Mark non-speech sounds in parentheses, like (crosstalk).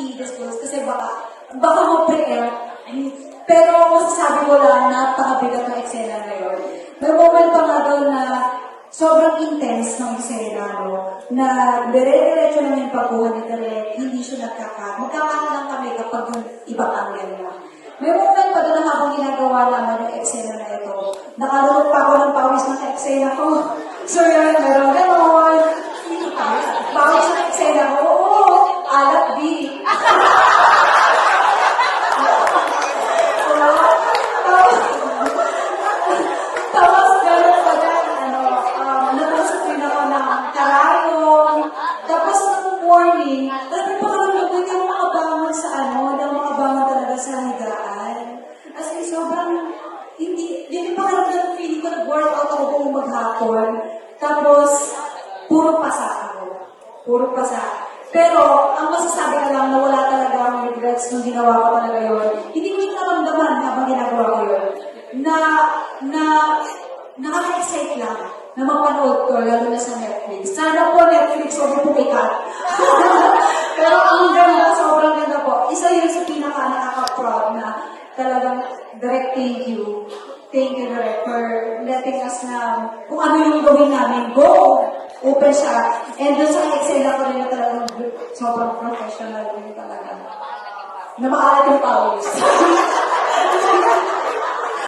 i-disclose kasi baka, baka ma-preempt. Pero masasabi ko lang, napakabigat ng eksena na yun. May moment pa nga daw na sobrang intense ng eksena, no? Na dire-diretso lang yung pagkuha ni Direk, hindi siya nagkaka. Magkakata lang kami kapag yung ibang angle na. May moment pa doon na habang ginagawa naman yung eksena na ito. Nakalulog pa ako ng pawis ng eksena ko. (laughs) So yun, meron ganon. Pawis ng eksena ko. Oo, B. Tapos meron pa ano, um, natusok din ako ng karayong. Tapos nung morning, talagang pakaramdam ko yung makabangon sa ano, yung makabangon talaga sa higaan. As sobrang, hindi, yun yung pakaramdam feeling ko nag-workout ako buong maghapon. Tapos, puro pasa ako. Puro pasa. Pero, ang masasabi yun. Hindi ko yung naramdaman habang ginagawa ko yun. Na, na, nakaka-excite lang na mapanood ko, lalo na sa Netflix. Sana po Netflix, huwag niyo pumikat. (laughs) Pero ang ganda, sobrang ganda po. Isa yun sa pinaka nakaka-proud na talagang direct thank you. Thank you, Direct, for letting us na kung ano yung gawin namin. Go! Open siya. And doon sa Excel ko rin na talagang sobrang professional din talaga. Na maalat yung pawis.